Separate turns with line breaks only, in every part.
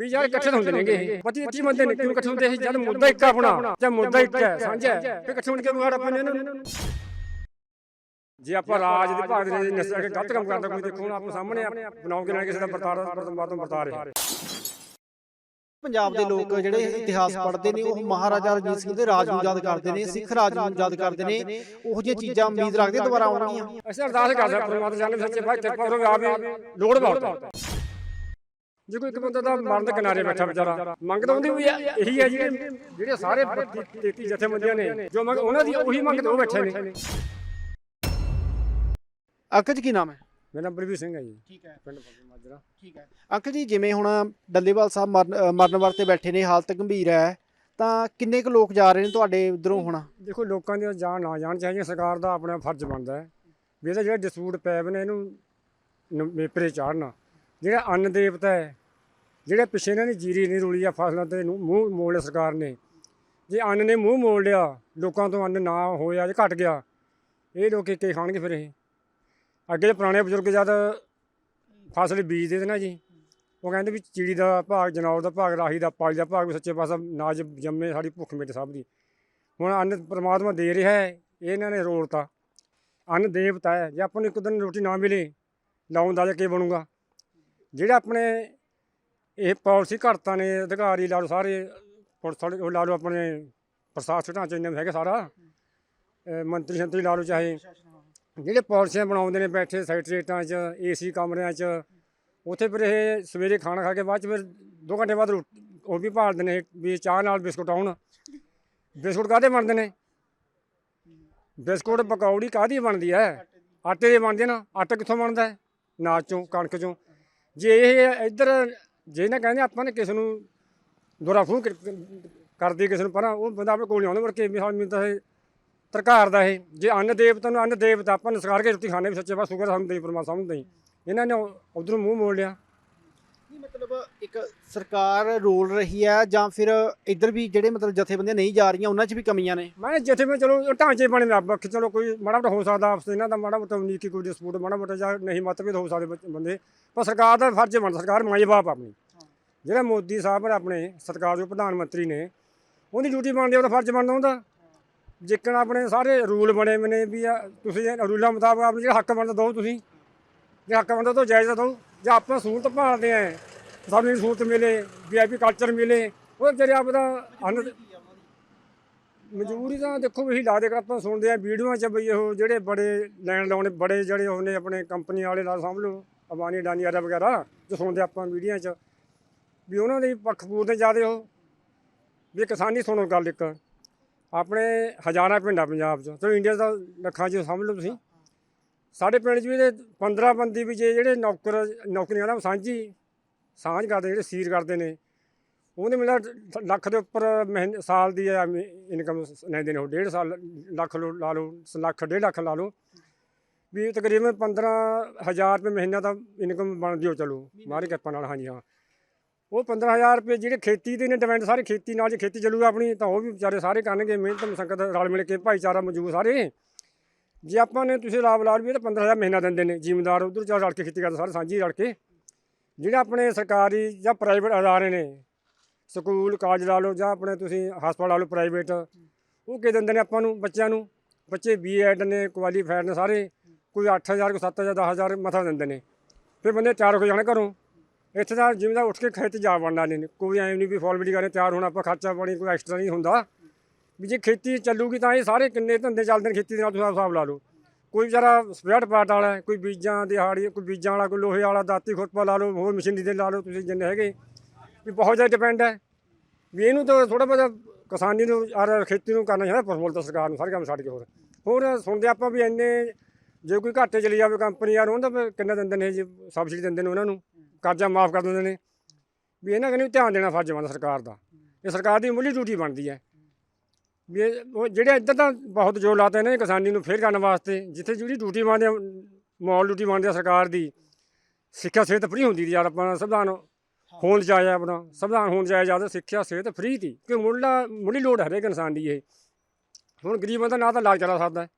ਵੀ ਯਾਰ ਇਕੱਠੇ ਤਾਂ ਹੁੰਦੇ ਨੇਗੇ। ਇਹ। 25 25 ਬੰਦੇ ਨੇ ਕਿਉਂ ਇਕੱਠੇ ਹੁੰਦੇ ਸੀ ਜਦ ਮੁੱਦਾ ਇੱਕ ਆਪਣਾ ਜਾਂ ਮੁੱਦਾ ਇੱਕ ਹੈ। ਸਾਂਝਾ ਹੈ। ਫਿਰ ਇਕੱਠੇ ਹੋਣ ਕੇ ਵਿਗਾੜ ਆਪਾਂ ਨੇ ਨੂੰ ਜੇ ਆਪਾਂ ਰਾਜ ਦੇ ਭਾਗ ਦੇ ਨਸ਼ਾ ਕੇ ਗਲਤ ਕੰਮ ਕਰਦਾ ਕੋਈ ਦੇਖੋ ਆਪਣੇ ਸਾਹਮਣੇ ਬਣਾਓਗੇ ਨਾਲ ਕਿਸੇ ਦਾ ਵਰਤਾਰਾ ਵਰਤਾਰਾ ਵਰਤਾ ਰਿਹਾ।
ਪੰਜਾਬ ਦੇ ਲੋਕ ਜਿਹੜੇ ਇਤਿਹਾਸ ਪੜ੍ਹਦੇ ਨੇ ਉਹ ਮਹਾਰਾਜਾ ਰਣਜੀਤ ਸਿੰਘ ਦੇ ਰਾਜ ਨੂੰ ਯਾਦ ਕਰਦੇ ਨੇ ਸਿੱਖ ਰਾਜ ਨੂੰ ਯਾਦ ਕਰਦੇ ਨੇ ਉਹੋ ਜਿਹੀਆਂ ਚੀਜ਼ਾਂ ਉਮੀਦ ਰੱਖਦੇ ਦੁਬਾਰਾ ਆਉਣਗੀਆਂ।
ਅਸੀਂ ਅਰਦਾਸ ਕਰਦੇ ਹਾਂ ਪਰਮਾਤਮਾ ਜਾਨੇ ਸੱਚੇ ਭਾਈ ਕਿਰਪਾ ਕਰੋ ਆਵੇ ਲੋੜ ਬਹੁਤ ਹੈ। ਜੇ ਕੋਈ ਇੱਕ ਬੰਦਾ ਤਾਂ ਮਰਨ ਦੇ ਕਿਨਾਰੇ ਬੈਠਾ ਵਿਚਾਰਾ ਮੰਗ ਤਾਂ ਉਹਦੀ ਵੀ ਹੈ ਇਹੀ ਹੈ ਜਿਹੜੇ ਜਿਹੜੇ ਸਾਰੇ 32 33 ਜਥੇਬੰਦੀਆਂ ਨੇ ਜੋ ਮੰਗ ਉਹਨਾਂ ਦੀ ਉਹੀ ਮੰਗ ਤੇ ਉਹ ਬੈਠੇ ਨੇ।
ਅੰਕਲ ਜੀ ਕੀ ਨਾਮ ਹੈ?
ਮੇਰਾ ਨਾਮ ਸਿੰਘ ਹੈ ਜੀ।
ਠੀਕ ਹੈ।
ਪਿੰਡ ਮਾਜਰਾ।
ਠੀਕ ਹੈ। ਅੰਕਲ ਜੀ ਜਿਵੇਂ ਹੁਣ ਡੱਲੇਵਾਲ ਸਾਹਿਬ ਮਰਨ ਮਰਨ ਵਰਤੇ ਬੈਠੇ ਨੇ ਹਾਲਤ ਗੰਭੀਰ ਹੈ ਤਾਂ ਕਿੰਨੇ ਕੁ ਲੋਕ ਜਾ ਰਹੇ ਨੇ ਤੁਹਾਡੇ ਉਧਰੋਂ ਹੁਣ?
ਦੇਖੋ ਲੋਕਾਂ ਦੀਆਂ ਜਾਨ ਨਾ ਜਾਣ ਚਾਹੀਏ ਸਰਕਾਰ ਦਾ ਆਪਣਾ ਫਰਜ਼ ਬਣਦਾ ਹੈ। ਵੀ ਇਹਦਾ ਜਿਹੜਾ ਡਿਸਪਿਊਟ ਪੈ ਬਨੇ ਇਹਨੂੰ ਨੇਪਰੇ ਚਾੜਨਾ। ਜਿਹੜਾ ਅੰਨ ਦੇਵਤਾ ਹੈ ਜਿਹੜੇ ਪਿੱਛੇ ਇਹਨਾਂ ਨੇ ਜੀਰੀ ਨਹੀਂ ਰੁਲੀ ਆ ਫਸਲਾਂ ਤੇ ਮੂੰਹ ਮੋੜ ਲਿਆ ਸਰਕਾਰ ਨੇ। ਜੇ ਅੰਨ ਨੇ ਮੂੰਹ ਮੋੜ ਲਿਆ, ਲੋਕਾਂ ਤੋਂ ਅੰਨ ਨਾ ਹੋਇਆ ਜੇ ਘਟ ਗਿਆ। ਇਹ ਲੋਕ ਕੀ ਖਾਣਗੇ ਫਿਰ ਇਹ। ਅੱਗੇ ਦੇ ਪੁਰਾਣੇ ਬਜ਼ੁਰਗ ਜਦ ਫਸਲ ਬੀਜਦੇ ਤੇ ਨਾ ਜੀ, ਉਹ ਕਹਿੰਦੇ ਵੀ ਚਿੜੀ ਦਾ ਭਾਗ, ਜਨੌਰ ਦਾ ਭਾਗ, ਰਾਹੀ ਦਾ ਪਾਲੀ ਦਾ ਭਾਗ ਵੀ ਸੱਚੇ ਪਾਸਾ ਨਾਜ ਜੰਮੇ ਸਾਡੀ ਭੁੱਖ ਮਿਟ ਸਭ ਦੀ। ਹੁਣ ਅੰਨ ਪ੍ਰਮਾਤਮਾ ਦੇ ਰਿਹਾ ਹੈ ਇਹਨਾਂ ਨੇ ਰੋਲਤਾ ਅੰਨ ਦੇਵਤਾ ਹੈ, ਜੇ ਆਪਾਂ ਨੂੰ ਇੱਕ ਦਿਨ ਰੋਟੀ ਨਾ ਮਿਲੇ, ਲਾਉਣ ਦਾ ਕੀ ਬਣੂਗਾ? ਜਿਹੜਾ ਆਪਣੇ ਇਹ ਪਾਲਿਸੀ ਘੜਤਾ ਨੇ, ਅਧਿਕਾਰੀ ਲਾ ਲਓ ਸਾਰੇ, ਪੁਲਿਸ ਵਾਲੇ ਉਹ ਲਾ ਲਓ ਆਪਣੇ ਪ੍ਰਸ਼ਾਸਨਾਂ 'ਚ ਇੰਨੇ ਹੈਗੇ ਸਾਰਾ, ਅਹ ਮੰਤਰੀ ਸੰਤਰੀ ਲਾ ਲਓ ਚਾਹੇ। ਜਿਹੜੇ ਪਾਲਿਸੀਆਂ ਬਣਾਉਂਦੇ ਨੇ ਬੈਠੇ ਸੈਕਟਰੀਏਟਾਂ 'ਚ, ਏਸੀ ਕਮਰਿਆਂ 'ਚ, ਉੱਥੇ ਫਿਰ ਇਹ ਸਵੇਰੇ ਖਾਣਾ ਖਾ ਕੇ ਬਾਅਦ 'ਚ ਫਿਰ 2 ਘੰਟੇ ਬਾਅਦ ਰੋ ਉਹ ਵੀ ਭਾਲਦੇ ਨੇ, ਵੀ ਚਾਹ ਨਾਲ ਬਿਸਕੁਟ ਆਉਣ। ਬਿਸਕੁਟ ਕਾਹਦੇ ਬਣਦੇ ਨੇ? ਬਿਸਕੁਟ, ਪਕੌੜੀ ਕਾਹਦੀ ਬਣਦੀ ਹੈ ਆਟੇ ਦੇ ਬਣਦੇ ਨਾ, ਆਟਾ ਕਿੱਥੋਂ ਬਣਦਾ ਹੈ ਨਾਚ ਚੋਂ, ਕਣਕ ਚੋਂ। ਜੇ ਇਹ ਇੱਧਰ ਜੇ ਨਾ ਕਹਿੰਦੇ ਆਪਾਂ ਨੇ ਕਿਸੇ ਨੂੰ ਦੁਰਾ ਫੂ ਕਰਦੀ ਕਿਸੇ ਨੂੰ, ਪਰਾਂ ਉਹ ਬੰਦਾ ਆਪਣੇ ਕੋਲ ਨਹੀਂ ਆਉਂਦਾ ਮੁੜ ਕੇ ਵੀ ਸਾਨੂੰ ਤਾਂ ਇਹ ਤਰਕਾਰ ਦਾ ਇਹ। ਜੇ ਅੰਨ ਦੇਵਤਾ ਨੂੰ ਅੰਨ ਦੇਵਤਾ, ਆਪਾਂ ਨਸਕਾਰ ਕੇ ਰੋਟੀ ਖਾਣੇ ਵੀ ਸੱਚੇ ਪਾਸ ਸ਼ੁਕਰ ਸਾਨੂੰ ਦੇਈ, ਪਰਮਾਤਮਾ ਸਾਨੂੰ ਦੇਈ। ਇਹਨਾਂ ਨੇ ਉਧਰੋਂ ਮੂੰਹ ਮੋੜ ਲਿਆ।
ਮਤਲਬ ਇੱਕ ਸਰਕਾਰ ਰੋਲ ਰਹੀ ਹੈ ਜਾਂ ਫਿਰ ਇੱਧਰ ਵੀ ਜਿਹੜੇ ਮਤਲਬ ਜਥੇਬੰਦੀਆਂ ਨਹੀਂ ਜਾ ਰਹੀਆਂ ਉਹਨਾਂ 'ਚ ਵੀ ਕਮੀਆਂ ਨੇ?
ਮੈਂ ਜਿੱਥੇ ਮੈਂ ਚਲੋ ਢਾਂਚੇ ਬਣੇ ਨੇ ਆਪਾਂ ਕਿ ਚਲੋ ਕੋਈ ਮਾੜਾ ਮੋਟਾ ਹੋ ਸਕਦਾ ਆਪਸ ਇਹਨਾਂ ਦਾ ਮਾੜਾ ਮੋਟਾ ਉਨੀਕੀ ਕੋਈ ਡਿਸਪੂਟ ਮਾੜਾ ਮੋਟਾ ਜਾਂ ਨਹੀਂ ਮਤਭੇਦ ਹੋ ਸਕਦੇ ਬੱਚ- ਬੰਦੇ। ਪਰ ਸਰਕਾਰ ਦਾ ਫਰਜ਼ ਬਣਦਾ ਸਰਕਾਰ ਮਾਈ ਬਾਪ ਆਪਣੀ। ਜਿਹੜਾ ਮੋਦੀ ਸਾਹਿਬ ਨੇ ਆਪਣੇ ਸਤਿਕਾਰਯੋਗ ਪ੍ਰਧਾਨ ਮੰਤਰੀ ਨੇ ਉਹਦੀ ਡਿਊਟੀ ਬਣਦੀ ਉਹਦਾ ਫਰਜ਼ ਬਣਦਾ ਹੁੰਦਾ ਜਿੱਕਣ ਆਪਣੇ ਸਾਰੇ ਰੂਲ ਬਣੇ ਹੋਏ ਨੇ ਵੀ ਆ ਤੁਸੀਂ ਇਹ ਰੂਲਾਂ ਮੁਤਾਬਕ ਆਪਣੇ ਜਿਹੜਾ ਹੱਕ ਬਣਦਾ ਦਿਓ ਤੁਸੀਂ। ਜੇ ਹੱਕ ਬਣਦਾ ਤਾਂ ਜਾਇਜ਼ ਦਿਓ ਜੇ ਆਪਾਂ ਸਹੂਲਤ ਭਾਲਦੇ ਆ ਸਾਨੂੰ ਇਹ ਸਹੂਲਤ ਮਿਲੇ ਵੀਆਈਪੀ ਕਲਚਰ ਮਿਲੇ। ਉਹ ਜਿਹੜੇ ਆਪਦਾ ਅੰਨ ਮਜਬੂਰੀ ਤਾਂ ਦੇਖੋ ਵੀ ਲਾ ਦੇ ਕਰ ਆਪਾਂ ਸੁਣਦੇ ਆ ਵੀਡੀਓਆਂ 'ਚ ਬਈ ਉਹ ਜਿਹੜੇ ਬੜੇ ਲੈਣ ਲਾਉਣੇ, ਬੜੇ ਜਿਹੜੇ ਉਹਨੇ ਆਪਣੇ ਕੰਪਨੀ ਵਾਲੇ ਨਾਲ ਸਾਂਭ ਲਓ, ਅਬਾਨੀ ਡਾਨੀ ਆਰਾ ਵਗੈਰਾ, ਜੋ ਸੁਣਦੇ ਆਪਾਂ ਵੀਡੀਓ 'ਚ। ਵੀ ਉਹਨਾਂ ਦੇ ਪੱਖ ਪੂਰਦੇ ਜ਼ਿਆਦੇ ਉਹ। ਵੀ ਕਿਸਾਨੀ ਸੁਣੋ ਗੱਲ ਇੱਕ। ਆਪਣੇ ਹਜ਼ਾਰਾਂ ਪਿੰਡਾਂ ਪੰਜਾਬ 'ਚ ਤੇ ਇੰਡੀਆ ਦਾ ਲੱਖਾਂ 'ਚ ਸਮਝ ਲਓ ਤੁਸੀਂ। ਸਾਡੇ ਪਿੰਡ 'ਚ ਵੀ ਇਹਦੇ 15 ਬੰਦੀ ਵੀ ਜੇ ਜਿਹੜੇ ਨੌਕਰ ਨੌਕਰੀਆਂ ਦਾ ਸਾਂਝੀ ਸਾਂਝ ਕਰਦੇ ਜਿਹੜੇ ਸੀਰ ਕਰਦੇ ਨੇ। ਉਹਨੇ ਮਿਲਾ ਲੱਖ ਦੇ ਉੱਪਰ ਮਹੀਨੇ ਸਾਲ ਦੀ ਇਨਕਮ ਲੈਂਦੇ ਨੇ ਉਹ। ਡੇਢ ਸਾਲ, ਲੱਖ ਲੋ, ਲਾ ਲਓ ਲੱਖ, ਡੇਢ ਲੱਖ ਲਾ ਲਓ। ਵੀ ਤਕਰੀਬਨ 15000 ਰੁਪਏ ਮਹੀਨਾ ਦਾ ਇਨਕਮ ਬਣਦੀ ਹੋ ਚਲੋ। ਮਾਰੀ ਕਿਰਪਾ ਨਾਲ, ਹਾਂਜੀ, ਹਾਂ। ਉਹ 15000 ਰੁਪਏ ਜਿਹੜੇ ਖੇਤੀ ਦੇ ਨੇ ਡਿਪੈਂਡ ਸਾਰੇ ਖੇਤੀ ਨਾਲ ਜੇ ਖੇਤੀ ਚੱਲੂਗਾ ਆਪਣੀ, ਤਾਂ ਉਹ ਵੀ ਵਿਚਾਰੇ ਸਾਰੇ ਕਰਨਗੇ। ਮਿਹਨਤ, ਸੰਗਤ, ਰਲ ਮਿਲ ਕੇ, ਭਾਈਚਾਰਾ ਮੌਜੂਦ ਸਾਰੇ। ਜੇ ਆਪਾਂ ਨੇ ਤੁਸੀਂ ਲਾਭ ਲਾ ਵੀ ਇਹ ਤਾਂ 15000 ਮਹੀਨਾ ਦਿੰਦੇ ਨੇ। ਜ਼ਿਮੀਂਦਾਰ ਉਧਰ ਚਾਰ ਰਲ ਕੇ ਖੇਤੀ ਕਰਦੇ, ਸਾਰੇ ਸਾਂਝੀ ਰਲ ਕੇ। ਜਿਹੜੇ ਆਪਣੇ ਸਰਕਾਰੀ ਜਾਂ ਪ੍ਰਾਈਵੇਟ ਅਦਾਰੇ ਨੇ, ਸਕੂਲ ਕਾਲਜ ਲਾ ਲਓ ਜਾਂ ਆਪਣੇ ਤੁਸੀਂ ਹਸਪਤਾਲ ਲਾ ਲਓ ਪ੍ਰਾਈਵੇਟ ਉਹ ਕੀ ਦਿੰਦੇ ਨੇ ਆਪਾਂ ਨੂੰ ਬੱਚਿਆਂ ਨੂੰ? ਬੱਚੇ ਬੀਐਡ ਨੇ ਕੁਆਲੀਫਾਈਡ ਨੇ ਸਾਰੇ, ਕੋਈ 8000 ਕੋਈ 7000 10000 ਮਥਾ ਦਿੰਦੇ ਨੇ। ਫਿਰ ਬੰਦੇ ਤਿਆਰ ਹੋ ਜਾਣ ਘਰੋਂ। ਇੱਥੇ ਤਾਂ ਜਿਵੇਂ ਦਾ ਉੱਠ ਕੇ ਖੇਤ ਜਾ ਵੜਨਾ ਨਹੀਂ ਕੋਈ ਐਂ ਨਹੀਂ ਵੀ ਫਾਰਮੈਲਿਟੀ ਕਰੇ ਤਿਆਰ ਹੋਣਾ, ਆਪਾਂ ਖਰਚਾ ਪਾਣੀ ਕੋਈ ਐਕਸਟਰਾ ਨਹੀਂ ਹੁੰਦਾ। ਵੀ ਜੇ ਖੇਤੀ ਚੱਲੂਗੀ ਤਾਂ ਇਹ ਸਾਰੇ ਕਿੰਨੇ ਧੰਦੇ ਚੱਲਦੇ ਨੇ ਖੇਤੀ ਦੇ ਨਾਲ, ਤੁਸੀਂ ਹਿਸਾਬ ਲਾ ਲਓ। ਕੋਈ ਵਿਚਾਰਾ ਸਪੇਅਰ ਪਾਰਟ ਵਾਲਾ ਹੈ, ਕੋਈ ਬੀਜਾਂ ਦਿਹਾੜੀ ਕੋਈ ਬੀਜਾਂ ਵਾਲਾ ਕੋਈ ਲੋਹੇ ਵਾਲਾ ਦਾਤੀ ਖੁਰਪਾ ਲਾ ਲਓ ਹੋਰ ਮਸ਼ੀਨਰੀ ਦੇ ਲਾ ਲਓ ਤੁਸੀਂ ਜਿੰਨੇ ਹੈਗੇ। ਵੀ ਬਹੁਤ ਜ਼ਿਆਦਾ ਡਿਪੈਂਡ ਹੈ। ਵੀ ਇਹਨੂੰ ਤਾਂ ਥੋੜਾ ਬਹੁਤਾ ਕਿਸਾਨੀ ਨੂੰ ਔਰ ਖੇਤੀ ਨੂੰ ਕਰਨਾ ਚਾਹੀਦਾ ਪ੍ਰਮੋਟ ਤਾਂ ਸਰਕਾਰ ਨੂੰ ਸਾਰੇ ਕੰਮ ਛੱਡ ਕੇ ਹੋਰ। ਹੋਰ ਸੁਣਦੇ ਆਪਾਂ ਵੀ ਇੰਨੇ ਜੇ ਕੋਈ ਘਾਟੇ ਚਲੀ ਜਾਵੇ ਕੰਪਨੀ ਯਾਰ ਉਹਨਾਂ ਦਾ ਕਿੰਨਾ ਦਿੰਦੇ ਨੇ ਜੀ ਸਬਸਿਡੀ ਦਿੰਦੇ ਨੇ ਉਹਨਾਂ ਨੂੰ ਕਰਜ਼ਾ ਮਾਫ ਕਰ ਦਿੰਦੇ ਨੇ। ਵੀ ਇਹਨਾਂ ਕਨੀ ਧਿਆਨ ਦੇਣਾ ਫਰਜ਼ ਬਣਦਾ ਸਰਕਾਰ ਦਾ। ਇਹ ਸਰਕਾਰ ਦੀ ਮੁੱਢਲੀ ਡਿਊਟੀ ਬਣਦੀ ਹੈ। ਵੀ ਇਹ ਉਹ ਜਿਹੜੇ ਇੱਧਰ ਤਾਂ ਬਹੁਤ ਜ਼ੋਰ ਲਾਤੇ ਨੇ ਕਿਸਾਨੀ ਨੂੰ ਫੇਰ ਕਰਨ ਵਾਸਤੇ ਜਿੱਥੇ ਜਿਹੜੀ ਡਿਊਟੀ ਬਣਦੀ ਆ ਮੌਲ ਡਿਊਟੀ ਬਣਦੀ ਆ ਸਰਕਾਰ ਦੀ ਸਿੱਖਿਆ ਸਿਹਤ ਫ੍ਰੀ ਹੁੰਦੀ ਦੀ ਯਾਰ ਆਪਣਾ ਸੰਵਿਧਾਨ ਹੋਣ ਜਾਇਆ ਆਪਣਾ ਸੰਵਿਧਾਨ ਹੋਣ ਜਾਇਆ ਜ਼ਿਆਦਾ ਸਿੱਖਿਆ ਸਿਹਤ ਫ੍ਰੀ ਦੀ ਕਿ ਮੁੱਢਲਾ ਮੁੱਢਲੀ ਲੋੜ ਹਰੇਕ ਇਨਸਾਨ ਦੀ ਇਹ। ਹੁਣ ਗਰੀਬ ਬੰਦਾ ਨਾ ਤਾਂ ਇਲਾਜ ਕਰਾ ਸਕਦਾ ਹੈ,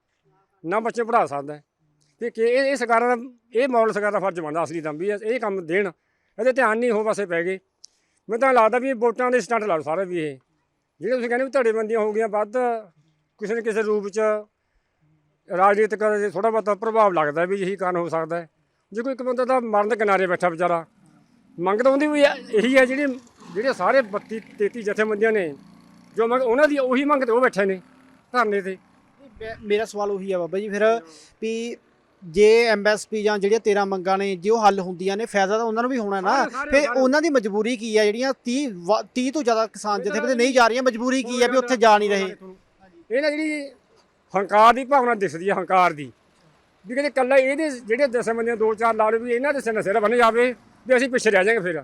ਨਾ ਬੱਚੇ ਪੜ੍ਹਾ ਸਕਦਾ। ਹੈ। ਤੇ ਕਿ ਇਹ ਇਹ ਸਰਕਾਰਾਂ ਦਾ ਇਹ ਮੌਲ ਸਰਕਾਰ ਦਾ ਫਰਜ਼ ਬਣਦਾ ਅਸਲੀ ਤਾਂ ਵੀ ਇਹ ਇਹ ਕੰਮ ਦੇਣ ਇਹਦੇ ਧਿਆਨ ਨਹੀਂ ਹੋ ਪਾਸੇ ਪੈ ਗਏ। ਮੈਨੂੰ ਤਾਂ ਲੱਗਦਾ ਵੀ ਇਹ ਵੋਟਾਂ ਦੇ ਸਟੰਟ ਲਾ ਲਓ ਸਾਰੇ ਵੀ ਇਹ। ਜਿਹੜੇ ਤੁਸੀਂ ਕਹਿੰਦੇ ਵੀ ਧੜੇਬੰਦੀਆਂ ਹੋ ਗਈਆਂ, ਵੱਧ ਕਿਸੇ ਨਾ ਕਿਸੇ ਰੂਪ 'ਚ ਰਾਜਨੀਤਿਕ ਥੋੜਾ ਬਹੁਤਾ ਪ੍ਰਭਾਵ ਲੱਗਦਾ ਵੀ ਇਹੀ ਕਾਰਨ ਹੋ ਸਕਦਾ ਹੈ। ਜੇ ਕੋਈ ਇੱਕ ਬੰਦਾ ਤਾਂ ਮਰਨ ਦੇ ਕਿਨਾਰੇ ਬੈਠਾ ਵਿਚਾਰਾ, ਮੰਗ ਤਾਂ ਉਹਦੀ ਵੀ ਇਹੀ ਹੈ ਜਿਹੜੀ ਜਿਹੜੇ ਸਾਰੇ 32 33 ਜਥੇਬੰਦੀਆਂ ਨੇ, ਜੋ ਮੰਗ ਉਹਨਾਂ ਦੀ ਉਹੀ ਮੰਗ ਤੇ ਉਹ ਬੈਠੇ ਨੇ ਧਰਨੇ ਤੇ।
ਮੇ- ਮੇਰਾ ਸਵਾਲ ਉਹੀ ਆ ਬਾਬਾ ਜੀ, ਫਿਰ ਵੀ ਜੇ ਐਮਐਸਪੀ ਜਾਂ ਜਿਹੜੀਆਂ 13 ਮੰਗਾਂ ਨੇ ਜੇ ਉਹ ਹੱਲ ਹੁੰਦੀਆਂ ਨੇ ਫਾਇਦਾ ਤਾਂ ਉਹਨਾਂ ਨੂੰ ਵੀ ਹੋਣਾ ਨਾ। ਫਿਰ। ਉਹਨਾਂ ਦੀ ਮਜਬੂਰੀ ਕੀ ਆ? ਜਿਹੜੀਆਂ 30 ਵਾ- 30 ਤੋਂ ਜ਼ਿਆਦਾ ਕਿਸਾਨ ਜਥੇਬੰਦੀਆਂ ਨਹੀਂ ਜਾ ਰਹੀਆਂ ਮਜਬੂਰੀ ਕੀ ਆ ਵੀ ਉੱਥੇ ਜਾ ਨਹੀਂ ਰਹੇ?
ਇਹ ਨਾ ਜਿਹੜੀ ਹੰਕਾਰ ਦੀ ਭਾਵਨਾ ਦਿਸਦੀ ਹੈ ਹੰਕਾਰ ਦੀ। ਵੀ ਕਿਤੇ ਕੱਲਾ ਇਹਦੇ ਜਿਹੜੇ ਦਸਾਂ ਬੰਦਿਆਂ ਦੋ ਚਾਰ ਲਾ ਲਓ ਵੀ ਇਹਨਾਂ ਦੇ ਸਿਰ ਸਿਰ ਬਣ ਜਾਵੇ ਵੀ ਅਸੀਂ ਪਿੱਛੇ ਰਹਿ ਜਾਾਂਗੇ ਫਿਰ।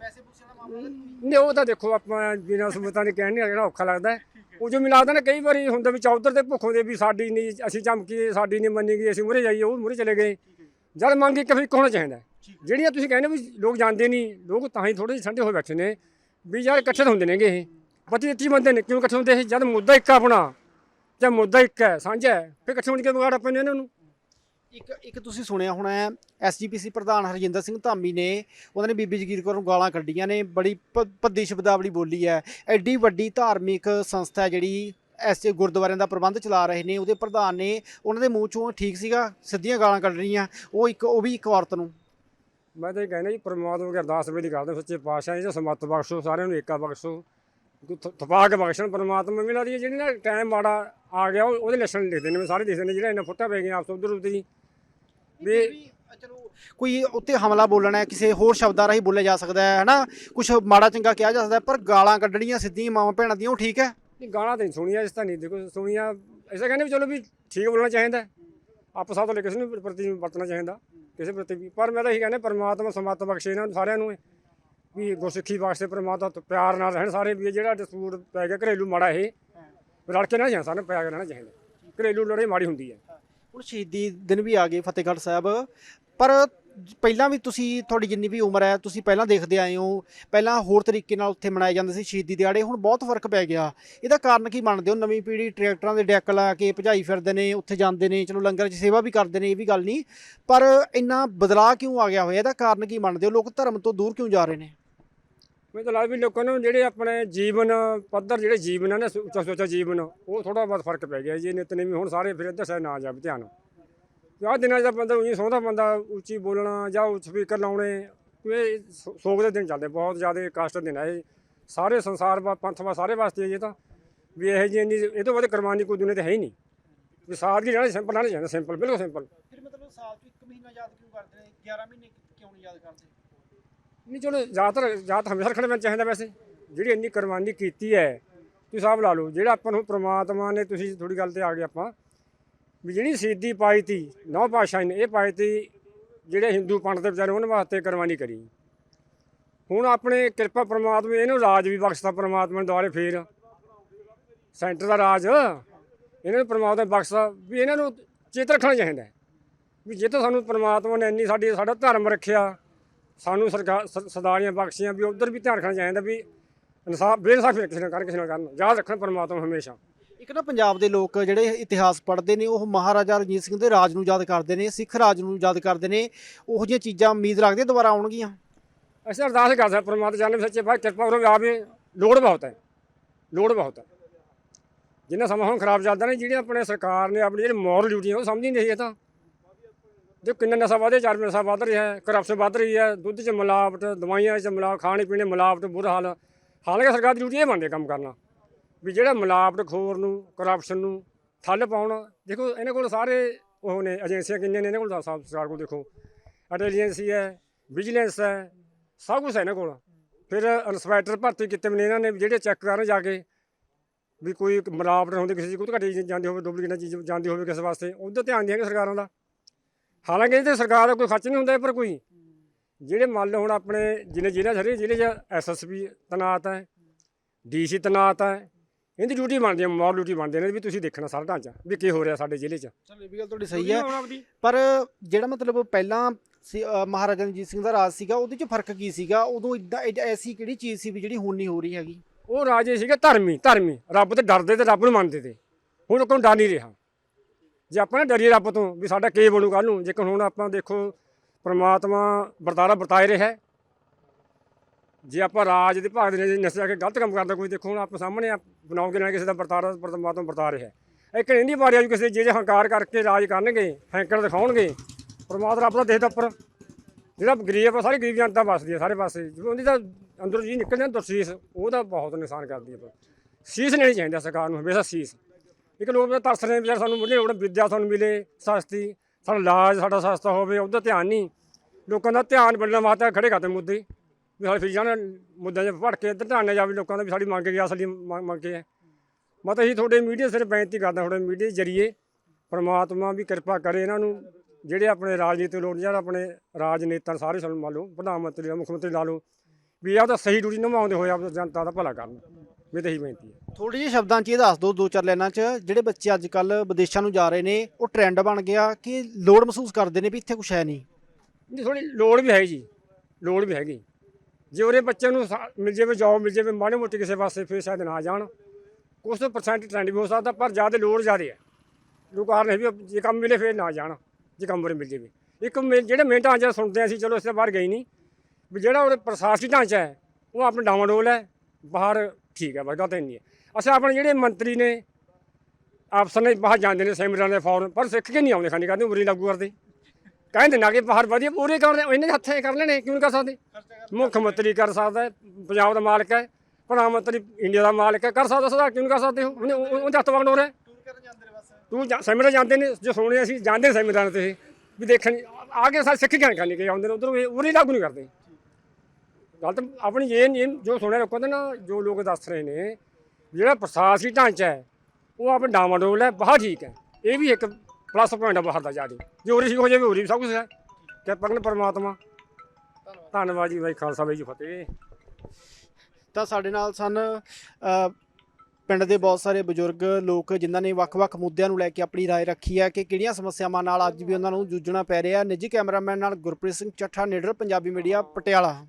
ਪੈਸੇ ਪੁੱਛਣ ਦਾ ਮਾਮਲਾ
ਨਹੀਂ ਉਹ ਤਾਂ ਦੇਖੋ ਆਪਾਂ ਬਿਨਾਂ ਸਬੂਤਾਂ ਦੇ ਕਹਿਣ ਨਹੀਂ ਜਿਹੜਾ ਔਖਾ ਲੱਗਦਾ। ਹੈ। ਉਹ ਜੋ ਮਿਲਾਦਾ ਨਾ ਕਈ ਵਾਰੀ ਹੁੰਦਾ ਵੀ ਚੌਧਰ ਦੇ ਭੁੱਖੋਂ ਦੇ ਵੀ ਸਾਡੀ ਨਹੀਂ ਅਸੀਂ ਚਮਕੀ ਸਾਡੀ ਨਹੀਂ ਮੰਨੀ ਗਈ ਅਸੀਂ ਮੁਰੇ ਜਾਈਏ ਉਹ ਮੁਰੇ ਚਲੇ ਗਏ। ਜਦ ਮੰਗ ਇੱਕ ਫਿਰ ਹੋਣਾ ਚਾਹੀਦਾ। ਜਿਹੜੀਆਂ ਤੁਸੀਂ ਕਹਿੰਦੇ ਵੀ ਲੋਕ ਜਾਣਦੇ ਨਹੀਂ ਲੋਕ ਤਾਂ ਹੀ ਥੋੜੇ ਜਿਹੇ ਠੰਡੇ ਹੋਏ ਬੈਠੇ ਨੇ ਵੀ ਯਾਰ ਇਕੱਠੇ ਹੁੰਦੇ ਨੇਗੇ ਇਹ। ਪਤੀ ਇੱਤੀ ਬੰਦੇ ਨੇ ਕਿਉਂ ਇਕੱਠੇ ਹੁੰਦੇ ਇਹ? ਜਦ ਮੁੱਦਾ ਇੱਕ ਆਪਣਾ ਜਾਂ ਮੁੱਦਾ ਇੱਕ ਹੈ ਸਾਂਝਾ ਫਿਰ ਇਕੱਠੇ ਹੋਣ ਕੇ ਵਿਗਾੜ ਆਪਾਂ ਨੇ ਇਹਨਾਂ ਨੂੰ?
ਇੱਕ ਇੱਕ ਤੁਸੀਂ ਸੁਣਿਆ ਹੋਣਾ ਹੈ ਐਸਜੀਪੀਸੀ ਪ੍ਰਧਾਨ ਹਰਜਿੰਦਰ ਸਿੰਘ ਧਾਮੀ ਨੇ ਉਹਨਾਂ ਨੇ ਬੀਬੀ ਜਗੀਰ ਕੌਰ ਨੂੰ ਗਾਲਾਂ ਕੱਢੀਆਂ ਨੇ, ਬੜੀ ਭ- ਭੱਦੀ ਸ਼ਬਦਾਵਲੀ ਬੋਲੀ ਹੈ। ਐਡੀ ਵੱਡੀ ਧਾਰਮਿਕ ਸੰਸਥਾ ਜਿਹੜੀ ਐਸੇ ਗੁਰਦੁਆਰਿਆਂ ਦਾ ਪ੍ਰਬੰਧ ਚਲਾ ਰਹੇ ਨੇ, ਉਹਦੇ ਪ੍ਰਧਾਨ ਨੇ ਉਹਨਾਂ ਦੇ ਮੂੰਹ ਚੋਂ ਠੀਕ ਸੀਗਾ, ਸਿੱਧੀਆਂ ਗਾਲਾਂ ਕੱਢ ਰਹੀਆਂ, ਉਹ ਇੱਕ, ਉਹ ਵੀ ਇੱਕ ਔਰਤ ਨੂੰ।
ਮੈਂ ਤਾਂ ਇਹ ਕਹਿੰਦਾ ਜੀ, ਪਰਮਾਤਮਾ ਦੀ ਅਰਦਾਸ ਬੇਨਤੀ ਕਰਦੇ, ਸੱਚੇ ਪਾਤਸ਼ਾਹ ਜੀ ਸਮੱਤ ਬਖਸ਼ੋ, ਸਾਰਿਆਂ ਨੂੰ ਏਕਾ ਬਖਸ਼ੋ। ਥਪਾ ਕੇ ਬਖਸ਼ਣ ਪਰਮਾਤਮਾ ਮਿਲਾ ਦੀ ਜਿਹੜੀ ਨਾ ਟਾਈਮ ਮਾੜਾ ਆ ਗਿਆ ਉਹਦੇ ਲੱਛਣ ਲਿਖਦੇ ਨੇ ਸਾਰੇ ਲਿਖਦੇ ਨੇ, ਜਿਹੜਾ ਇਹਨਾਂ ਫੁੱਟਾ ਪੈ ਗਿਆ ਆਪਸ ਉਧਰ ਉਧਰ ਜੀ ਵੀ
ਚਲੋ ਕੋਈ ਉੱਤੇ ਹਮਲਾ ਬੋਲਣਾ ਹੈ ਕਿਸੇ ਹੋਰ ਸ਼ਬਦਾਂ ਰਾਹੀਂ ਬੋਲਿਆ ਜਾ ਸਕਦਾ ਹੈ ਹਨਾ? ਕੁਝ ਮਾੜਾ ਚੰਗਾ ਕਿਹਾ ਜਾ ਸਕਦਾ ਹੈ ਪਰ ਗਾਲਾਂ ਕੱਢਣੀਆਂ ਸਿੱਧੀਆਂ ਮਾਵਾਂ ਭੈਣਾਂ ਦੀਆਂ ਉਹ ਠੀਕ ਹੈ?
ਨਹੀਂ ਗਾਲਾਂ ਤਾਂ ਨਹੀਂ ਸੁਣੀਆਂ ਇਸ ਤਾਂ ਨਹੀਂ ਦੇਖੋ ਸੁਣੀਆਂ ਐਸਾ ਕਹਿੰਦੇ ਵੀ ਚਲੋ ਵੀ ਠੀਕ ਬੋਲਣਾ ਚਾਹੀਦਾ ਹੈ। ਆਪਸ ਆਪ ਤੋਂ ਕਿਸੇ ਨੂੰ ਪ੍ਰਤੀ ਵਰਤਣਾ ਚਾਹੀਦਾ ਕਿਸੇ ਪ੍ਰਤੀ ਵੀ। ਪਰ ਮੈਂ ਤਾਂ ਇਹੀ ਕਹਿੰਦਾ ਪਰਮਾਤਮਾ ਸਮਤ ਬਖਸ਼ੇ ਇਹਨਾਂ ਨੂੰ ਸਾਰਿਆਂ ਨੂੰ ਇਹ ਵੀ ਗੁਰਸਿੱਖੀ ਬਖਸ਼ੇ ਪਰਮਾਤਮਾ ਤੋਂ ਪਿਆਰ ਨਾਲ ਰਹਿਣ ਸਾਰੇ ਵੀ ਇਹ ਜਿਹੜਾ ਡਿਸਪਿਊਟ ਪੈ ਗਿਆ ਘਰੇਲੂ ਮਾੜਾ ਇਹ ਰਲ ਕੇ ਨਾ ਜਾਣ ਸਾਨੂੰ ਪਿਆਰ ਰਹਿਣਾ ਚਾਹੀਦਾ। ਘਰੇਲੂ ਲੜਾਈ ਮਾੜੀ ਹੁੰਦੀ ਹੈ।
ਹੁਣ ਸ਼ਹੀਦੀ ਦਿਨ ਵੀ ਆ ਗਏ ਫਤਿਹਗੜ੍ਹ ਸਾਹਿਬ। ਪਰ ਪਹਿਲਾਂ ਵੀ ਤੁਸੀਂ ਤੁਹਾਡੀ ਜਿੰਨੀ ਵੀ ਉਮਰ ਹੈ, ਤੁਸੀਂ ਪਹਿਲਾਂ ਦੇਖਦੇ ਆਏ ਹੋ। ਪਹਿਲਾਂ ਹੋਰ ਤਰੀਕੇ ਨਾਲ ਉੱਥੇ ਮਨਾਏ ਜਾਂਦੇ ਸੀ ਸ਼ਹੀਦੀ ਦਿਹਾੜੇ। ਹੁਣ ਬਹੁਤ ਫ਼ਰਕ ਪੈ ਗਿਆ। ਇਹਦਾ ਕਾਰਨ ਕੀ ਮੰਨਦੇ ਹੋ? ਨਵੀਂ ਪੀੜ੍ਹੀ ਟਰੈਕਟਰਾਂ ਦੇ ਡੈਕ ਲਾ ਕੇ ਭਜਾਈ ਫਿਰਦੇ ਨੇ, ਉੱਥੇ ਜਾਂਦੇ ਨੇ। ਚਲੋ ਲੰਗਰ 'ਚ ਸੇਵਾ ਵੀ ਕਰਦੇ ਨੇ, ਇਹ ਵੀ ਗੱਲ ਨਹੀਂ। ਪਰ ਇੰਨਾ ਬਦਲਾਅ ਕਿਉਂ ਆ ਗਿਆ ਹੋਇਆ? ਇਹਦਾ ਕਾਰਨ ਕੀ ਮੰਨਦੇ ਹੋ? ਲੋਕ ਧਰਮ ਤੋਂ ਦੂਰ ਕਿਉਂ ਜਾ ਰਹੇ ਨੇ?
ਮੈਨੂੰ ਤਾਂ ਲੱਗਦਾ ਵੀ ਲੋਕਾਂ ਨੂੰ ਜਿਹੜੇ ਆਪਣੇ ਜੀਵਨ, ਪੱਧਰ ਜਿਹੜੇ ਜੀਵਨ ਆ ਨਾ ਉੱਚਾ ਸੋਚਾ ਜੀਵਨ, ਉਹ ਥੋੜਾ ਬਹੁਤ ਫ਼ਰਕ ਪੈ ਗਿਆ ਜੀ ਨਿਤਨੇ ਵੀ ਹੁਣ ਸਾਰੇ ਫਿਰ ਇੱਧਰ ਸਾਈਡ ਨਾ ਜਾਵੇ ਧਿਆਨ। ਆਹ ਦਿਨਾਂ 'ਚ ਬੰਦਾ ਉਹੀ ਸੌਂਦਾ ਬੰਦਾ, ਉੱਚੀ ਬੋਲਣਾ ਜਾਂ ਸਪੀਕਰ ਲਾਉਣੇ, ਇਹ ਸੋਗ ਦੇ ਦਿਨ ਚੱਲਦੇ, ਬਹੁਤ ਜ਼ਿਆਦਾ ਕਸ਼ਟ ਦਿਨ ਹੈ ਇਹ। ਸਾਰੇ ਸੰਸਾਰ ਵਾ, ਪੰਥ ਵਾ, ਸਾਰੇ ਵਾਸਤੇ ਹੈ ਤਾਂ। ਵੀ ਇਹ ਜੀ ਇੰਨੀ, ਇਹ ਤੋਂ ਵੱਧ ਕੁਰਬਾਨੀ ਕੋਈ ਦੁਨੀਆ ਤੇ ਹੈ ਹੀ ਨਹੀਂ। ਵੀ ਸਾਦਗੀ ਰਹਿਣਾ ਸਿੰਪਲ, ਰਹਿਣਾ ਚਾਹੀਦਾ, ਸਿੰਪਲ, ਬਿਲਕੁਲ ਸਿੰਪਲ।
ਫਿਰ ਮਤਲਬ ਸਾਲ 'ਚ ਇੱਕ ਮਹੀਨਾ ਯਾਦ ਕਿਉਂ ਕਰਦੇ ਨੇ? 11 ਮਹੀਨੇ ਕਿਉਂ ਨਹੀਂ ਯਾਦ ਕਰਦੇ?
ਨਹੀਂ ਚਲੋ ਜ਼ਿਆਦਾਤਰ ਜ਼ਿਆਦਾ ਹਮੇਸ਼ਾ ਰੱਖਣਾ ਪੈਣਾ ਚਾਹੀਦਾ ਵੈਸੇ। ਜਿਹੜੀ ਇੰਨੀ ਕੁਰਬਾਨੀ ਕੀਤੀ ਹੈ, ਤੁਸੀਂ ਹਿਸਾਬ ਲਾ ਲਓ, ਜਿਹੜਾ ਆਪਾਂ ਨੂੰ ਪ੍ਰਮਾਤਮਾ ਨੇ ਤੁਸੀਂ ਥੋੜੀ ਗੱਲ ਤੇ ਆ ਗਏ ਆਪਾਂ। ਵੀ ਜਿਹੜੀ ਸ਼ਹੀਦੀ ਪਾਈ ਤੀ, ਨੌ ਪਾਤਸ਼ਾਹੀ ਨੇ, ਇਹ ਪਾਈ ਤੀ, ਜਿਹੜੇ ਹਿੰਦੂ ਪੰਡਤ ਵਿਚਾਰੇ, ਉਹਨਾਂ ਵਾਸਤੇ ਕੁਰਬਾਨੀ ਕਰੀ। ਹੁਣ ਆਪਣੇ ਕਿਰਪਾ ਪ੍ਰਮਾਤਮਾ, ਇਹਨੂੰ ਰਾਜ ਵੀ ਬਖਸ਼ਤਾ ਪ੍ਰਮਾਤਮਾ ਨੇ ਦੁਆਰੇ ਫੇਰ। ਸੈਂਟਰ ਦਾ ਰਾਜ, ਇਹਨਾਂ ਨੂੰ ਪ੍ਰਮਾਤਮਾ ਬਖਸ਼ਦਾ ਵੀ ਇਹਨਾਂ ਨੂੰ ਚੇਤ ਰੱਖਣਾ ਚਾਹੀਦਾ। ਵੀ ਜੇ ਤਾਂ ਸਾਨੂੰ ਪ੍ਰਮਾਤਮਾ ਨੇ ਇੰਨੀ ਸਾਡੀ ਸਾਡਾ ਧਰਮ ਰੱਖਿਆ ਸਾਨੂੰ ਸਰਕਾਰ ਸਰਦਾਰੀਆਂ ਬਖਸ਼ੀਆਂ ਵੀ ਉਧਰ ਵੀ ਧਿਆਨ ਰੱਖਣਾ ਚਾਹੀਦਾ ਵੀ ਇਨਸਾਫ ਬੇਇਨਸਾਫੀ ਕਿਸੇ ਨਾਲ ਕਰਨ ਕਿਸੇ ਨਾਲ ਕਰਨ। ਯਾਦ ਰੱਖਣ ਪਰਮਾਤਮਾ ਹਮੇਸ਼ਾ।
ਇੱਕ ਨਾ ਪੰਜਾਬ ਦੇ ਲੋਕ ਜਿਹੜੇ ਇਤਿਹਾਸ ਪੜ੍ਹਦੇ ਨੇ ਉਹ ਮਹਾਰਾਜਾ ਰਣਜੀਤ ਸਿੰਘ ਦੇ ਰਾਜ ਨੂੰ ਯਾਦ ਕਰਦੇ ਨੇ ਸਿੱਖ ਰਾਜ ਨੂੰ ਯਾਦ ਕਰਦੇ ਨੇ। ਉਹੋ ਜਿਹੀਆਂ ਚੀਜ਼ਾਂ ਉਮੀਦ ਰੱਖਦੇ ਦੁਬਾਰਾ ਆਉਣਗੀਆਂ?
ਅਸੀਂ ਅਰਦਾਸ ਕਰਦੇ ਹਾਂ ਪਰਮਾਤਮਾ ਜਾਨੇ ਸੱਚੇ ਭਾਈ ਕਿਰਪਾ ਕਰੋ ਆਵੇ ਲੋੜ ਬਹੁਤ ਹੈ। ਲੋੜ ਬਹੁਤ ਹੈ। ਜਿੰਨਾ ਸਮਾਂ ਹੁਣ ਖਰਾਬ ਚੱਲਦਾ ਨੇ ਜਿਹੜੇ ਆਪਣੇ ਸਰਕਾਰ ਨੇ ਆਪਣੀ ਜਿਹੜੀ ਮੋਰਲ ਡਿਊਟੀਆਂ ਉਹ ਸਮਝ ਨਹੀਂ ਰਹੀ ਇਹ ਤਾਂ। ਜੋ ਕਿੰਨਾ ਨਸ਼ਾ ਵਧਿਆ ਚਾਰ ਨਸ਼ਾ ਵੱਧ ਰਿਹਾ ਹੈ ਕਰਪਸ਼ਨ ਵੱਧ ਰਹੀ ਹੈ, ਦੁੱਧ 'ਚ ਮਿਲਾਵਟ, ਦਵਾਈਆਂ 'ਚ ਮਿਲਾਵਟ, ਖਾਣੇ ਪੀਣੇ ਮਿਲਾਵਟ, ਬੁਰਾ ਹਾਲ। ਹਾਲਾਂਕਿ ਸਰਕਾਰ ਦੀ ਡਿਊਟੀ ਇਹ ਬਣਦੀ ਹੈ ਕੰਮ ਕਰਨਾ। ਵੀ ਜਿਹੜਾ ਮਿਲਾਵਟ ਖੋਰ ਨੂੰ ਕਰਪਸ਼ਨ ਨੂੰ ਥੱਲ ਪਾਉਣ, ਦੇਖੋ ਇਹਨਾਂ ਕੋਲ ਸਾਰੇ ਉਹ ਨੇ ਏਜੰਸੀਆਂ ਕਿੰਨੀਆਂ ਨੇ, ਇਹਨਾਂ ਕੋਲ ਤਾਂ ਸਰਕਾਰ ਕੋਲ ਦੇਖੋ। ਇੰਟੈਲੀਜੈਂਸੀ ਹੈ ਵਿਜੀਲੈਂਸ ਹੈ, ਸਭ ਕੁਝ ਹੈ ਇਹਨਾਂ ਕੋਲ। ਫਿਰ ਇਨਸਪੈਕਟਰ ਭਰਤੀ ਕੀਤੇ ਵੀ ਨੇ ਇਹਨਾਂ ਨੇ, ਵੀ ਜਿਹੜੇ ਚੈੱਕ ਕਰਨ ਜਾ ਕੇ, ਵੀ ਕੋਈ ਮਿਲਾਵਟ ਹੁੰਦੀ, ਕਿਸੇ ਚੀਜ਼ ਕੋਈ ਘਟੀ ਜਾਂਦੀ ਹੋਵੇ ਡੁਪਲੀਕੇਟ ਚੀਜ਼ ਜਾਂਦੀ ਹੋਵੇ ਕਿਸੇ ਵਾਸਤੇ, ਉਹਦਾ ਧਿਆਨ ਦੇਣਗੇ ਸਰਕਾਰਾਂ ਦਾ। ਹਾਲਾਂਕਿ ਇਹਦੇ ਸਰਕਾਰ ਦਾ ਕੋਈ ਖਰਚ ਨਹੀਂ ਹੁੰਦਾ ਪਰ ਕੋਈ। ਜਿਹੜੇ ਮੰਨ ਲਓ ਹੁਣ ਆਪਣੇ ਜ਼ਿਲ੍ਹੇ ਜ਼ਿਲ੍ਹੇ ਸਾਰੇ ਜ਼ਿਲ੍ਹੇ 'ਚ ਐਸਐਸਪੀ ਤਨਾਤ ਹੈ ਡੀਸੀ ਤਨਾਤ ਹੈ ਇਹਦੀ ਡਿਊਟੀ ਬਣਦੀ ਹੈ ਮੋਰ ਡਿਊਟੀ ਬਣਦੀ ਨੇ ਵੀ ਤੁਸੀਂ ਦੇਖਣਾ ਸਾਰਾ ਢਾਂਚਾ ਵੀ ਕੀ ਹੋ ਰਿਹਾ ਸਾਡੇ ਜ਼ਿਲ੍ਹੇ 'ਚ।
ਚਲੋ ਇਹ ਵੀ ਗੱਲ ਤੁਹਾਡੀ ਸਹੀ ਹੈ। ਪਰ ਜਿਹੜਾ ਮਤਲਬ ਪਹਿਲਾਂ ਸੀ- ਮਹਾਰਾਜਾ ਰਣਜੀਤ ਸਿੰਘ ਦਾ ਰਾਜ ਸੀਗਾ ਉਹਦੇ 'ਚ ਫ਼ਰਕ ਕੀ ਸੀਗਾ? ਉਦੋਂ ਇਦਾਂ ਐਸੀ ਕਿਹੜੀ ਚੀਜ਼ ਸੀ ਵੀ ਜਿਹੜੀ ਹੁਣ ਨਹੀਂ ਹੋ ਰਹੀ ਹੈਗੀ?
ਉਹ ਰਾਜੇ ਸੀਗੇ ਧਰਮੀ ਧਰਮੀ। ਰੱਬ ਤੇ ਡਰਦੇ ਤੇ ਰੱਬ ਨੂੰ ਮੰਨਦੇ ਤੇ। ਹੁਣ ਕੋਈ ਡਰ ਨਹੀਂ ਰਿਹਾ। ਜੇ ਆਪਾਂ ਨਾ ਡਰੀਏ ਰੱਬ ਤੋਂ ਵੀ ਸਾਡਾ ਕੀ ਬਣੂ ਕੱਲ ਨੂੰ, ਜੇਕਰ ਹੁਣ ਆਪਾਂ ਦੇਖੋ ਪ੍ਰਮਾਤਮਾ ਵਰਤਾਰਾ ਵਰਤਾਏ ਰਿਹਾ ਜੇ ਆਪਾਂ ਰਾਜ ਦੇ ਭਾਗ ਦੇ ਨੇ ਨਸ਼ਾ ਕੇ ਗਲਤ ਕੰਮ ਕਰਦਾ ਕੋਈ, ਦੇਖੋ ਹੁਣ ਆਪਾਂ ਸਾਹਮਣੇ ਆ ਬਣਾਓਗੇ ਨਾ ਕਿਸੇ ਦਾ ਵਰਤਾਰਾ, ਪਰਮਾਤਮਾ ਵਰਤਾ ਰਿਹਾ ਇੱਕ ਇਹਦੀ ਵਾਰੀ ਆ ਕਿਸੇ ਜੇ ਜੇ ਹੰਕਾਰ ਕਰਕੇ ਰਾਜ ਕਰਨਗੇ ਹੈਂਕੜ ਦਿਖਾਉਣਗੇ, ਪਰਮਾਤਮਾ ਆਪਣਾ ਦੇਸ਼ ਦਾ ਉੱਪਰ। ਜਿਹੜਾ ਗਰੀਬ ਆ, ਸਾਰੀ ਗਰੀਬ ਜਨਤਾ ਵੱਸਦੀ ਹੈ ਸਾਰੇ ਪਾਸੇ। ਜਦੋਂ ਉਹਦੀ ਤਾਂ ਅੰਦਰੋਂ ਜੀ ਨਿਕਲ ਜਾਂਦਾ ਦਰਸ਼ੀਸ, ਉਹਦਾ ਬਹੁਤ ਨੁਕਸਾਨ ਕਰਦੀ ਹੈ ਸੀਸ ਨਹੀਂ ਚਾਹੀਦਾ ਸਰਕਾਰ ਨੂੰ, ਹਮੇਸ਼ਾ ਸੀਸ। ਇੱਕ ਲੋਕ ਤਾਂ ਤਰਸ ਰਹੇ ਵਿਚਾਰ ਸਾਨੂੰ ਮੁੱਢੇ ਲੋੜ ਵਿੱਦਿਆ ਸਾਨੂੰ ਮਿਲੇ ਸਸਤੀ, ਸਾਡਾ ਇਲਾਜ, ਸਾਡਾ ਸਸਤਾ ਹੋਵੇ, ਉਹਦਾ ਧਿਆਨ ਨਹੀਂ। ਲੋਕਾਂ ਦਾ ਧਿਆਨ ਬਦਲਣ ਵਾਸਤੇ ਖੜੇ ਕਰਦੇ ਮੁੱਦੇ। ਵੀ ਸਾਡੇ ਫਿਰ ਜਾਣ ਮੁੱਦਿਆਂ 'ਚ ਭੜ ਕੇ ਇੱਧਰ ਧਿਆਨ ਨਾ ਜਾਵੇ ਲੋਕਾਂ ਦਾ ਵੀ ਸਾਡੀ ਮੰਗ ਗਿਆ ਅਸਲੀ ਮੰਗ ਕੇ ਹੈ ਮੈਂ ਤਾਂ ਇਹੀ ਤੁਹਾਡੇ ਮੀਡੀਆ ਸਿਰ ਬੇਨਤੀ ਕਰਦਾ, ਤੁਹਾਡੇ ਮੀਡੀਆ ਦੇ ਜਰੀਏ ਪਰਮਾਤਮਾ ਵੀ ਕਿਰਪਾ ਕਰੇ ਇਹਨਾਂ ਨੂੰ, ਜਿਹੜੇ ਆਪਣੇ ਰਾਜਨੀਤਿਕ ਲੋਕ ਜਿਹੜਾ ਆਪਣੇ ਰਾਜਨੇਤਾ ਸਾਰੇ ਸਾਨੂੰ ਮੰਨ ਲਓ, ਪ੍ਰਧਾਨ ਮੰਤਰੀ ਦਾ ਮੁੱਖ ਮੰਤਰੀ ਲਾ ਲਓ, ਵੀ ਆਹ ਸਹੀ ਡਿਊਟੀ ਨਿਭਾਉਂਦੇ ਹੋਏ ਆਪ ਜਨਤਾ ਦਾ ਭਲਾ ਕਰਨ। ਮੇਰੀ ਤਾਂ ਇਹੀ ਬੇਨਤੀ ਹੈ।
ਥੋੜੀ ਜਿਹੀ ਸ਼ਬਦਾਂ 'ਚ ਇਹ ਦੱਸ ਦਿਓ ਦੋ ਚਾਰ ਲਾਈਨਾਂ 'ਚ ਜਿਹੜੇ ਬੱਚੇ ਅੱਜ ਕੱਲ ਵਿਦੇਸ਼ਾਂ ਨੂੰ ਜਾ ਰਹੇ ਨੇ ਉਹ ਟ੍ਰੈਂਡ ਬਣ ਗਿਆ ਕਿ ਲੋੜ ਮਹਿਸੂਸ ਕਰਦੇ ਨੇ ਵੀ ਇੱਥੇ ਕੁਝ ਹੈ ਨਹੀਂ।
ਨਹੀਂ ਥੋੜੀ ਲੋੜ ਵੀ ਹੈ ਜੀ ਲੋੜ ਵੀ ਹੈਗੀ। ਜੇ ਉਹਦੇ ਬੱਚੇ ਨੂੰ ਸਾ- ਮਿਲ ਜਾਵੇ ਜੌਬ ਮਿਲ ਜਾਵੇ ਮਾੜੇ ਮੋਟੇ ਕਿਸੇ ਪਾਸੇ ਫਿਰ ਸ਼ਾਇਦ ਨਾ ਜਾਣ। ਕੁਛ ਪਰਸੈਂਟ ਟ੍ਰੈਂਡ ਵੀ ਹੋ ਸਕਦਾ ਪਰ ਜ਼ਿਆਦਾ ਲੋੜ ਜ਼ਿਆਦਾ ਹੈ। ਲੋਕ ਕਾਰਨ ਹੈ ਵੀ ਜੇ ਕੰਮ ਮਿਲੇ ਫਿਰ ਨਾ ਜਾਣ ਜੇ ਕੰਮ ਉਰੇ ਮਿਲ ਜਾਵੇ। ਇੱਕ ਮੇ- ਜਿਹੜੇ ਮਿੰਟ ਢਾਂਚਾ ਸੁਣਦੇ ਅਸੀਂ ਚਲੋ ਇਸ ਤੋਂ ਬਾਹਰ ਗਈ ਨਹੀਂ ਵੀ ਜਿਹੜਾ ਉਹਦੇ ਪ੍ਰਸ਼ਾਸਕੀ ਢਾਂਚਾ ਹੈ ਉਹ ਆਪਣਾ ਡਾਵਾਂਡੋਲ ਹੈ ਬਾਹਰ ਠੀਕ ਹੈ ਗੱਲ ਤਾਂ ਇੰਨੀ ਹੈ ਅੱਛਾ ਆਪਣੇ ਜਿਹੜੇ ਮੰਤਰੀ ਨੇ ਅਫਸਰ ਨੇ ਬਾਹਰ ਜਾਂਦੇ ਨੇ ਸੈਮੀਨਾਰਾਂ ਦੇ ਫੌਰਨ ਪਰ ਸਿੱਖ ਕੇ ਨਹੀਂ ਆਉਂਦੇ ਖਾਣੀ ਕਰਦੇ ਉਰੀ ਲਾਗੂ ਕਰਦੇ। ਕਹਿੰਦੇ ਨਾ ਕਿ ਬਾਹਰ ਵਧੀਆ ਪੂਰੇ ਕਰਦੇ ਇਹਨਾਂ ਦੇ ਹੱਥੇ ਕਰ ਲੈਣੇ ਕਿਉਂ ਨਹੀਂ ਕਰ ਸਕਦੇ? ਮੁੱਖ ਮੰਤਰੀ ਕਰ ਸਕਦਾ ਹੈ, ਪੰਜਾਬ ਦਾ ਮਾਲਕ ਹੈ ਪ੍ਰਧਾਨ ਮੰਤਰੀ ਇੰਡੀਆ ਦਾ ਮਾਲਕ ਹੈ ਕਰ ਸਕਦਾ ਸਦਾ ਕਿਉਂ ਨਹੀਂ ਕਰ ਸਕਦੇ ਉਹ- ਉਹਦੇ ਹੱਥ ਵਗਣ ਹੋ ਰਿਹਾ। ਤੂੰ ਸੈਮੀਨਾਰ ਜਾਂਦੇ ਨੇ ਜੋ ਸੁਣਿਆ ਅਸੀਂ ਜਾਂਦੇ ਸੈਮੀਨਾਰ ਤੇ ਵੀ ਦੇਖਣ ਆ ਕੇ ਸਾਰੇ ਸਿੱਖ ਕੇ ਖਾਣੀ ਕੇ ਆਉਂਦੇ ਨੇ ਉਧਰ ਉਰੀ ਲਾਗੂ ਨਹੀਂ ਕਰਦੇ। ਗੱਲ ਤਾਂ ਆਪਣੀ ਇਹ ਨਹੀਂ ਜੋ ਸੁਣਿਆ ਲੋਕਾਂ ਦੇ ਨਾ ਜੋ ਲੋਕ ਦੱਸ ਰਹੇ ਨੇ ਜਿਹੜਾ ਪ੍ਰਸ਼ਾਸਕੀ ਢਾਂਚਾ ਹੈ ਉਹ ਆਪਣਾ ਡਾਵਾਡੋਲ ਹੈ ਬਾਹਰ ਠੀਕ ਹੈ ਇਹ ਵੀ ਇੱਕ ਪਲੱਸ ਪੁਆਇੰਟ ਆ ਬਾਹਰ ਦਾ ਜਿਆਦਾ ਜੇ ਉਰੇ ਠੀਕ ਹੋ ਜਾਵੇ ਉਰੇ ਵੀ ਸਭ ਕੁਝ ਹੈ ਕਿ ਪਗਨ ਪਰਮਾਤਮਾ ਧੰਨਵਾਦ ਜੀ ਬਾਈ ਖਾਲਸਾ ਬਾਈ ਜੀ ਫਤਿਹ
ਤਾਂ ਸਾਡੇ ਨਾਲ ਸਨ ਅ, ਪਿੰਡ ਦੇ ਬਹੁਤ ਸਾਰੇ ਬਜ਼ੁਰਗ ਲੋਕ ਜਿਨ੍ਹਾਂ ਨੇ ਵੱਖ-ਵੱਖ ਮੁੱਦਿਆਂ ਨੂੰ ਲੈ ਕੇ ਆਪਣੀ رائے ਰੱਖੀ ਹੈ ਕਿ ਕਿਹੜੀਆਂ ਸਮੱਸਿਆਵਾਂ ਨਾਲ ਅੱਜ ਵੀ ਉਹਨਾਂ ਨੂੰ ਜੂਝਣਾ ਪੈ ਰਿਹਾ ਨਿੱਜੀ ਕੈਮਰਾਮੈਨ ਨਾਲ ਗੁਰਪ੍ਰੀਤ ਸਿੰਘ ਚੱਠਾ ਨੇਡਰ ਪੰਜਾਬੀ ਮੀਡੀਆ ਪਟਿਆਲਾ